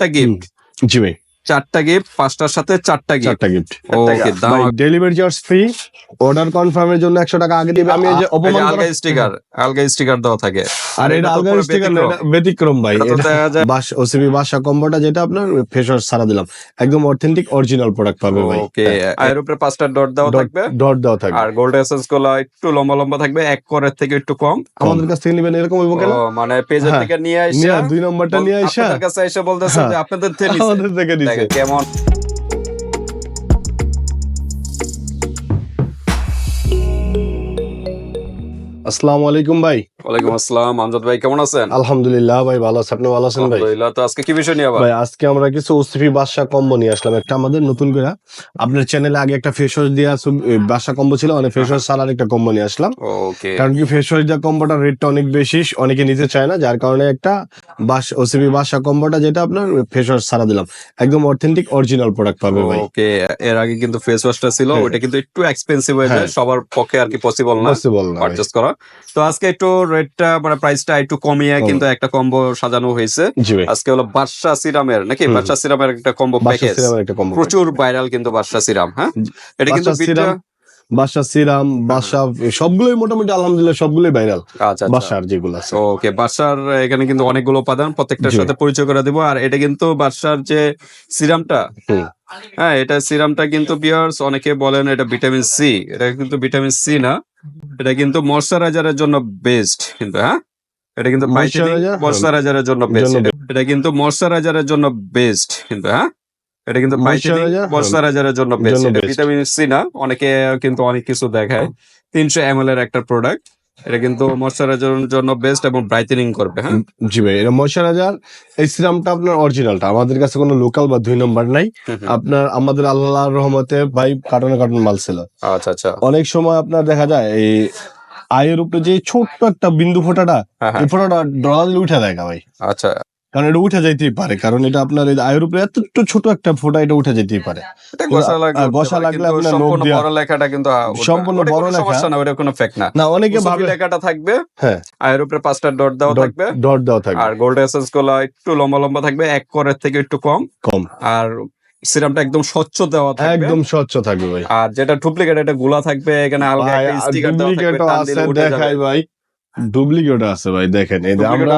চারটা গিফট জি ভাই। চারটা গিফট পাঁচটার সাথে চারটা গিফট চারটা গিফট ওকে দাম ডেলিভারি চার্জ ফ্রি অর্ডার কনফার্মের জন্য একশো টাকা আগে দিবে। আমি এই যে অপমান আলগা করা- স্টিকার আলগা স্টিকার দেওয়া থাকে। আর এটা তো আলগা না ব্যতিক্রম। ভাই বাস ওসিবি বাসা কম্বোটা যেটা আপনার ফেস ওয়াশ সারা দিলাম। একদম অথেন্টিক অরিজিনাল প্রোডাক্ট পাবে ভাই। ওকে এর উপরে পাঁচটা ডট দেওয়া থাকবে। ডট দেওয়া থাকবে। আর গোল্ড এসেন্সগুলো একটু লম্বা লম্বা থাকবে এক করের থেকে একটু কম। আমাদের কাছ থেকে নেবেন এরকম হইব কেন? মানে পেজের হ্যাঁ, থেকে নিয়ে আসা দুই নম্বরটা নিয়ে আইসা আপনাদের কাছে এসে বলতেছেন হ্যাঁ। যে আপনাদের থেকে নিছে। আমাদের থেকে দেখেন কেমন। আসসালামু আলাইকুম ভাই। ওয়ালাইকুম আসসালাম। আমজাদ ভাই কেমন আছেন? আলহামদুলিল্লাহ ভাই ভালো আছি আপনি ভালো আছেন ভাই? আলহামদুলিল্লাহ। তো আজকে কি বিষয় নিয়ে আবার? ভাই আজকে আমরা কিছু ওসিপি বাসা কম্বো নিয়ে আসলাম। একটা আমাদের নতুন করে। আপনার চ্যানেলে আগে একটা ফেস ওয়াশ দিয়ে বাসা কম্বো ছিল অনেক ফেস ওয়াশ সারার একটা কম্বো নিয়ে আসলাম। ওকে কারণ কি ফেস ওয়াশ দেওয়া কম্বোটার রেটটা অনেক বেশি অনেকে নিতে চায় না যার কারণে একটা বাস ওসিপি কম্বোটা যেটা আপনার ফেস ওয়াশ সারা দিলাম। একদম অথেন্টিক অরিজিনাল প্রোডাক্ট পাবে ভাই। ওকে এর আগে কিন্তু ফেস ওয়াশটা ছিল হ্যাঁ। ওটা কিন্তু একটু এক্সপেন্সিভ হয়ে যায় হ্যাঁ। সবার পক্ষে আর কি পসিবল না। পসিবল না পারচেজ করা। তো আজকে একটু রেটটা মানে প্রাইসটা একটু কমিয়ে কিন্তু একটা কম্বো সাজানো হয়েছে। আজকে হলো বাদশা সিরামের নাকি? বাদশা সিরামের একটা কম্বো প্যাকেজ প্রচুর ভাইরাল কিন্তু বাদশা সিরাম হ্যাঁ? এটা কিন্তু বাসা সিরাম বাসা সবগুলোই মোটামুটি আলহামদুলিল্লাহ সবগুলোই ভাইরাল আচ্ছা আচ্ছা। বাসার যেগুলো আছে। ওকে বাদশার এখানে কিন্তু অনেকগুলো উপাদান প্রত্যেকটার সাথে পরিচয় করে দিব। আর এটা কিন্তু বাদশার যে সিরামটা। হ্যাঁ এটা সিরামটা কিন্তু বিয়ার্স অনেকে বলেন এটা ভিটামিন সি এটা কিন্তু ভিটামিন সি না। এটা কিন্তু ময়শ্চারাইজারের জন্য বেস্ট কিন্তু হ্যাঁ? এটা কিন্তু? ময়শ্চারাইজারের জন্য বেস্ট এটা কিন্তু ময়শ্চারাইজারের জন্য বেস্ট কিন্তু হ্যাঁ? এটা কিন্তু? ময়শ্চারাইজারের জন্য বেস্ট এটা ভিটামিন সি না অনেকে কিন্তু অনেক কিছু দেখায়। তিনশো এম এর একটা প্রোডাক্ট এটা কিন্তু ময়শ্চারাইজারের জন্য বেস্ট এবং ব্রাইটেনিং করবে হ্যাঁ? জি ভাই এটা ময়শ্চারাইজার এই সিরামটা আপনার অরিজিনালটা আমাদের কাছে কোনো লোকাল বা দুই নম্বর নাই। আপনার আমাদের আল্লাহর রহমতে ভাই কার্টনে কার্টন মাল ছিল। আচ্ছা আচ্ছা। অনেক সময় আপনার দেখা যায় এই আয়ের উপরে যে ছোট্ট একটা বিন্দু ফোঁটাটা হ্যাঁ হ্যাঁ। এই ফোঁটাটা ডলার উঠে দেয় ভাই। আচ্ছা। কারণ এটা উঠে যাইতেই পারে কারণ এটা আপনার আয়ের উপরে এত ছোট একটা ফোটা এটা উঠে যেতেই পারে। লাগলে ঘষা হতে পারে, লাগলে আপনার দিয়া- বড় লেখাটা কিন্তু সম্পূর্ণ বড় লেখা। সমস্যা না ওটা কোনো ফেক না। না অনেকে ভাবে লেখাটা থাকবে হ্যাঁ। আয়ের উপরে পাঁচটা ডট দেওয়া থাকবে। ডট দেওয়া থাকবে। আর গোল্ড এসেন্সগুলো একটু লম্বা লম্বা থাকবে এক করের থেকে একটু কম। কম। আর সিরামটা একদম স্বচ্ছ দেওয়া থাকবে। একদম স্বচ্ছ থাকবে ভাই। আর যেটা ডুপ্লিকেট এটা গুলা থাকবে এখানে আলগা একটা স্টিকার দেওয়া থাকবে দেখাই ভাই। ডুপ্লিকেট আছে ভাই দেখেন এই যে আমরা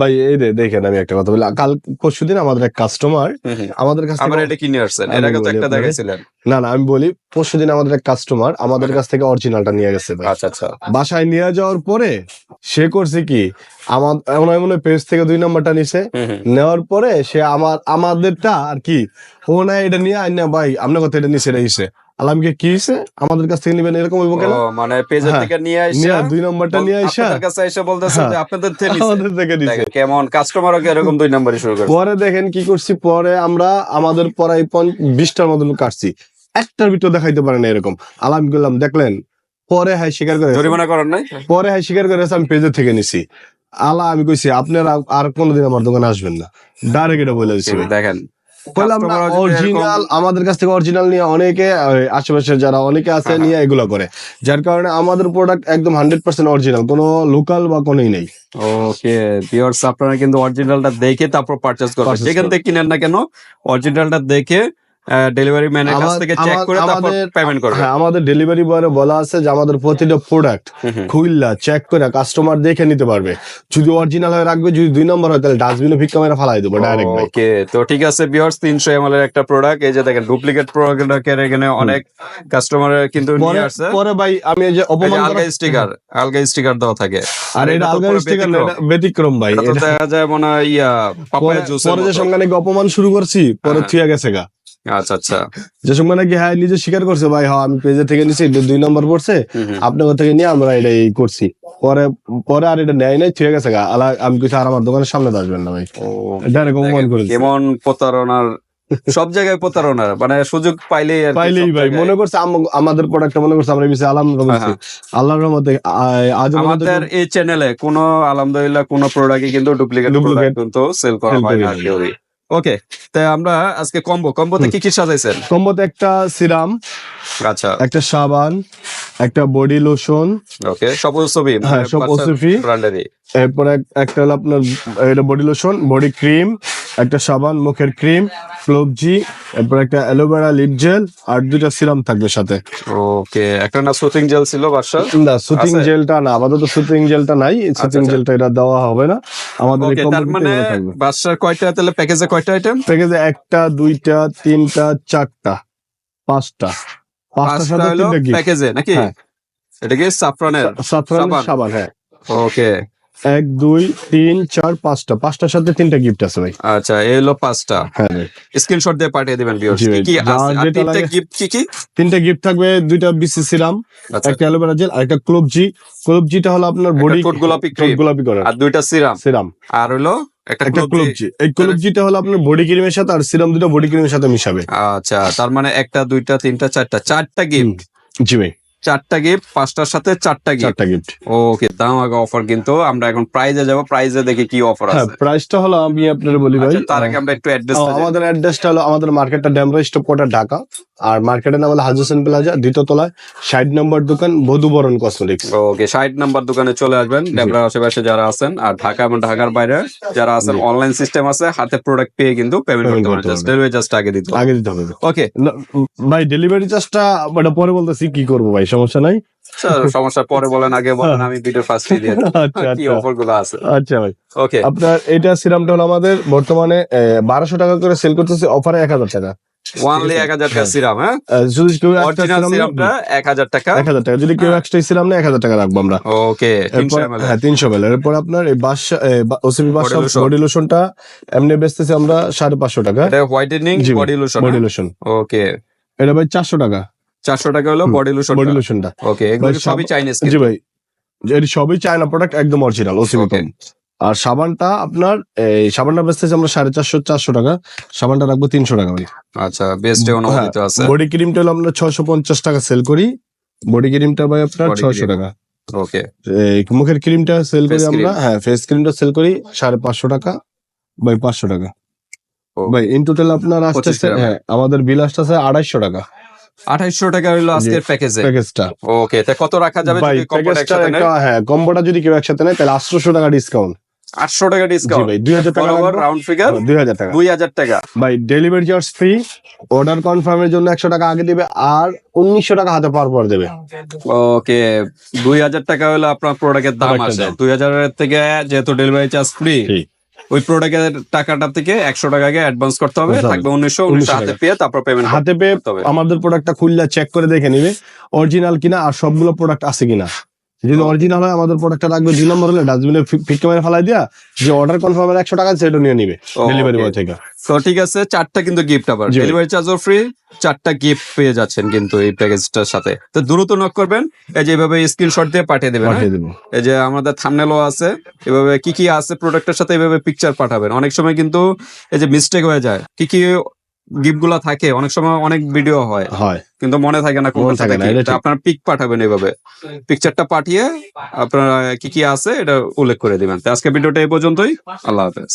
ভাই এই দেখেন আমি একটা কথা বলি। কাল পরশু দিন আমাদের এক কাস্টমার। আমাদের কাছ থেকে এটা কিনে আসছেন? এর আগে তো একটা দেখাইছিলেন। না না আমি বলি পরশু দিন আমাদের এক কাস্টমার আমাদের কাছ থেকে অরিজিনালটা নিয়ে গেছে ভাই। আচ্ছা আচ্ছা। বাসায় নিয়ে যাওয়ার পরে সে করছে কি আমার এমন এমন পেজ থেকে দুই নাম্বারটা নিছে। নেওয়ার পরে সে আমার আমাদেরটা আর কি ও না এটা নিয়ে আই না ভাই আপনার কথা এটা নিছে এটা আলামকে কি হিসে আমাদের কাছ থেকে নিবেন এরকম হইব কেন? মানে পেজের হ্যাঁ। থেকে নিয়ে আসা দুই নাম্বারটা নিয়ে আইসা। আপনাদের কাছে এসে বলতেছেন যে হ্যাঁ। আপনাদের থেকে আমাদের থেকে নিছে। কেমন কাস্টমারও কি এরকম দুই নাম্বারই শুরু করে পরে দেখেন কি করছি পরে আমরা আমাদের পড়াই বিশটার মতন কাটছি। একটার ভিতর দেখাইতে পারে না এরকম। আলাম করলাম দেখলেন? পরে হাই স্বীকার করে জরিমানা করার নাই? পরে হাই স্বীকার করে আমি পেজের থেকে নিছি। আলা আমি কইছি আপনারা আর কোনোদিন আমার দোকানে আসবেন না। ডাইরেক্ট এটা বলে দিচ্ছি দেখেন বললাম না অরিজিনাল আমাদের কাছ থেকে অরিজিনাল নিয়ে অনেকে আশেপাশে যারা অনেকে আছে হ্যাঁ, নিয়ে এগুলো করে। যার কারণে আমাদের প্রোডাক্ট একদম হান্ড্রেড পার্সেন্ট অরিজিনাল কোনো লোকাল বা কোনোই নেই। ওকে ভিউয়ার্স আপনারা কিন্তু অরিজিনালটা দেখে তারপর পারচেজ করবেন। সেখান যেখান থেকে কিনেন না কেন অরিজিনালটা দেখে ডেলিভারি ম্যানের কাছ থেকে চেক করে তারপর পেমেন্ট করবেন হ্যাঁ আমাদের ডেলিভারি বয়ে বলা আছে যে আমাদের প্রতিটা প্রোডাক্ট। খুললা চেক করে কাস্টমার দেখে নিতে পারবে। যদি অরিজিনাল হয়ে রাখবে যদি দুই নম্বর হয় তাহলে ডাস্টবিনে ভিক্ষা মেরে ফালাই দেবো ডাইরেক্ট ওকে তো ঠিক আছে ভিউয়ার্স 300 ml এর একটা প্রোডাক্ট এই যে দেখেন ডুপ্লিকেট প্রোডাক্টের এখানে অনেক কাস্টমার কিন্তু নিয়ে আসছে। পরে ভাই আমি এই যে অপমান আলগা করা- স্টিকার আলগা স্টিকার দেওয়া থাকে। আর এটা আলগা স্টিকার ব্যতিক্রম। ভাই। এটা দেখা যায় মনে হয় ইয়া পাপায়া জুস পরে যে সঙ্গে অপমান শুরু করছি পরে হ্যাঁ। থুয়া গেছে গা। আচ্ছা আচ্ছা। যে সঙ্গে নাকি হ্যাঁ নিজে স্বীকার করছে ভাই হ্যাঁ আমি পেজে থেকে নিছি দুই নম্বর পড়ছে। আপনার থেকে নিয়ে আমরা এটা করছি। পরে পরে আর এটা নেয় নাই গেছে গা। আলা আমি কিছু আর আমার দোকানের সামনে আসবেন না ভাই। ডাইরেক্ট অপমান করে। কেমন প্রতারণার সব জায়গায় প্রতারণার মানে সুযোগ কি পাইলেই ভাই মনে করছে আম- আমাদের প্রোডাক্টটা মনে করছে আমরা আলাম হ্যাঁ। আল্লাহর রহমতে আ- আজ আমাদের এই চ্যানেলে কোনো আলহামদুলিল্লাহ কোনো প্রোডাক্টই কিন্তু ডুপ্লিকেট প্রোডাক্ট কিন্তু সেল করা হয় না ওকে তাই আমরা আজকে কম্বো কম্বোতে কি কি সাজাইছেন কম্বোতে একটা সিরাম আচ্ছা। একটা সাবান একটা বডি লোশন ওকে সব ওসবি হ্যাঁ, সব ওসবি ব্র্যান্ডেরই এরপরে একটা হলো আপনার এটা বডি লোশন বডি ক্রিম একটা সাবান মুখের ক্রিম ক্লোভজি এরপর একটা অ্যালোভেরা লিপ জেল আর দুইটা সিরাম থাকবে সাথে। ওকে একটা না সুতিং জেল ছিল বাসা না সুতিং জেলটা না আপাতত সুতিং জেলটা নাই সুতিং আচ্ছা। জেলটা এটা দেওয়া হবে না। আমাদের তার মানে বাসার কয়টা তাহলে প্যাকেজে কয়টা আইটেম প্যাকেজে একটা দুইটা তিনটা চারটা পাঁচটা। পাঁচটা সাথে তিনটা। প্যাকেজে নাকি? হ্যাঁ। এটা কি সাফরানের সাফরান সাবান। সাবান হ্যাঁ। ওকে। এক দুই তিন চার পাঁচটা। পাঁচটার সাথে তিনটা গিফট আছে ভাই। আচ্ছা এই হলো পাঁচটা। হ্যাঁ স্ক্রিনশট দিয়ে পাঠিয়ে দিবেন ভিউয়ার্স কি কি আছে? তিনটা গিফট কি কি? তিনটা গিফট থাকবে দুইটা বিসি সিরাম আচ্ছা। একটা অ্যালোভেরা জেল আর একটা ক্লোভজি ক্লোভজিটা হলো আপনার বডি ঠোঁট গোলাপি cream। গোলাপি করে আর দুইটা সিরাম সিরাম আর হলো একটা। ক্লোভজি এই ক্লোভজিটা হলো আপনার বডি ক্রিমের সাথে আর সিরাম দুটো বডি ক্রিমের সাথে মিশাবে। আচ্ছা তার মানে একটা দুইটা তিনটা চারটা। চারটা গিফট জি ভাই। চারটা গিফট পাঁচটার সাথে চারটা গিফট চারটা গিফট ওকে দাম আগে অফার কিন্তু। আমরা এখন প্রাইজে যাব প্রাইজে দেখি কি অফার হ্যাঁ আছে। প্রাইসটা হলো আমি আপনার বলি ভাই আচ্ছা, তার আগে আমরা একটু অ্যাড্রেস আমাদের অ্যাড্রেসটা হলো আমাদের মার্কেটটা ড্যামরা স্টপ কোটা ঢাকা আর মার্কেটের নাম হলো হাজুসেন প্লাজা দ্বিতীয় তলায় ষাট নম্বর দোকান বধুবরণ কসমেটিক্স। ওকে ষাট নাম্বার দোকানে চলে আসবেন। ডেবরার আশেপাশে যারা আছেন আর ঢাকা এবং ঢাকার বাইরে যারা আছেন অনলাইন সিস্টেম আছে হাতে প্রোডাক্ট পেয়ে কিন্তু পেমেন্ট করতে পারেন। জাস্ট ডেলিভারি জাস্ট আগে দিতে আগে দিতে হবে। ওকে ভাই ডেলিভারি চার্জটা ওটা পরে বলতেছি কি করব ভাই সমস্যা নাই? সমস্যা পরে বলেন আগে বলেন আমি ভিডিও ফার্স্ট দিয়ে দিই। আচ্ছা কি আচ্ছা। অফারগুলো আছে? আচ্ছা ভাই। ওকে আপনার এটা সিরামটা হলো আমাদের বর্তমানে বারোশো টাকা করে সেল করতেছে অফারে এক হাজার টাকা। ওয়ানলি এক হাজার টাকা হ্যাঁ। সিরাম হ্যাঁ? যদি কেউ সিরামটা এক হাজার টাকা। এক হাজার টাকা। যদি কেউ সিরাম নেয় এক হাজার টাকা রাখব আমরা। ওকে হ্যাঁ তিনশো এরপর আপনার এই বাসা ওসিবি বাসা Body বডি লোশনটা এমনি বেচতেছি আমরা সাড়ে পাঁচশো টাকা। এটা হোয়াইটেনিং জি ভাই, body lotion body lotion okay এটা ভাই চারশো টাকা। চারশো টাকা হলো বডি লোশন বডি লোশনটা ওকে এগুলো সবই সব- চাইনিজ জি ভাই এটি সবই চায়না প্রোডাক্ট একদম অরিজিনাল ওসিবি আর সাবানটা আপনার এই সাবানটা বেচতেছি আমরা সাড়ে চারশো চারশো টাকা। সাবানটা রাখব তিনশো টাকা ভাই। আচ্ছা বেস্টে অনুমোদিত আছে? বডি ক্রিমটা হলো আমরা ছয়শো পঞ্চাশ টাকা সেল করি। বডি ক্রিমটা ভাই আপনার cream। টাকা। ওকে মুখের ক্রিমটা সেল করি আমরা। হ্যাঁ ফেস ক্রিমটা সেল করি সাড়ে পাঁচশো টাকা বাই পাঁচশো টাকা। ও। ভাই ইন টোটাল আপনার আসতেছে। হ্যাঁ আমাদের বিল আসতেছে আড়াইশো টাকা। আঠাইশশো টাকা হলো আজকের প্যাকেজে প্যাকেজটা ওকে তা কত রাখা যাবে যদি কম্বোটা একসাথে নেয় হ্যাঁ কম্বোটা যদি কেউ একসাথে নেয় তাহলে আটশোশো টাকা ডিসকাউন্ট আটশো টাকা ডিসকাউন্ট ভাই দুই হাজার টাকা রাউন্ড ফিগার দুই হাজার টাকা। দুই হাজার টাকা। ভাই ডেলিভারি চার্জ ফ্রি অর্ডার কনফার্মের জন্য একশো টাকা আগে দিবে আর উনিশশো টাকা হাতে পাওয়ার পর দেবে। ওকে দুই হাজার টাকা হলো আপনার প্রোডাক্টের দাম আছে। দুই হাজারের থেকে যেহেতু ডেলিভারি চার্জ ফ্রি ওই প্রোডাক্টের টাকাটা থেকে একশো টাকা আগে অ্যাডভান্স করতে হবে। থাকবে উনিশশো 1900 উনিশশো হাতে পেয়ে তারপর পেমেন্ট হাতে পেয়ে আমাদের প্রোডাক্টটা খুললে চেক করে দেখে নিবে অরিজিনাল কিনা আর সবগুলো প্রোডাক্ট আছে কিনা। যদি অরিজিনাল হয় আমাদের প্রোডাক্টটা রাখবে দুই নম্বর হলে ডাস্টবিনে ফিটকে মেরে ফেলাই দিয়া যে অর্ডার কনফার্মের একশো টাকা সেটা নিয়ে নিবে ডেলিভারি বয় থেকে। তো ঠিক আছে চারটা কিন্তু গিফট আবার। ডেলিভারি চার্জও ফ্রি চারটা গিফট পেয়ে যাচ্ছেন কিন্তু এই প্যাকেজটার সাথে। তো দ্রুত নক করবেন এই যে এভাবে স্ক্রিনশট দিয়ে পাঠিয়ে দেবেন হ্যাঁ? পাঠিয়ে দেবো। এই যে আমাদের থামনেলও আছে এভাবে কি কি আছে প্রোডাক্টের সাথে এভাবে পিকচার পাঠাবেন। অনেক সময় কিন্তু এই যে মিস্টেক হয়ে যায় কি কি গিফটগুলা থাকে অনেক সময় অনেক ভিডিও হয় হয়। কিন্তু মনে থাকে না কোন থাকে না, আপনার পিক পাঠাবেন এইভাবে। পিকচারটা পাঠিয়ে আপনার কি কি আছে এটা উল্লেখ করে দিবেন। আজকে ভিডিওটা এই পর্যন্তই। আল্লাহ হাফেজ।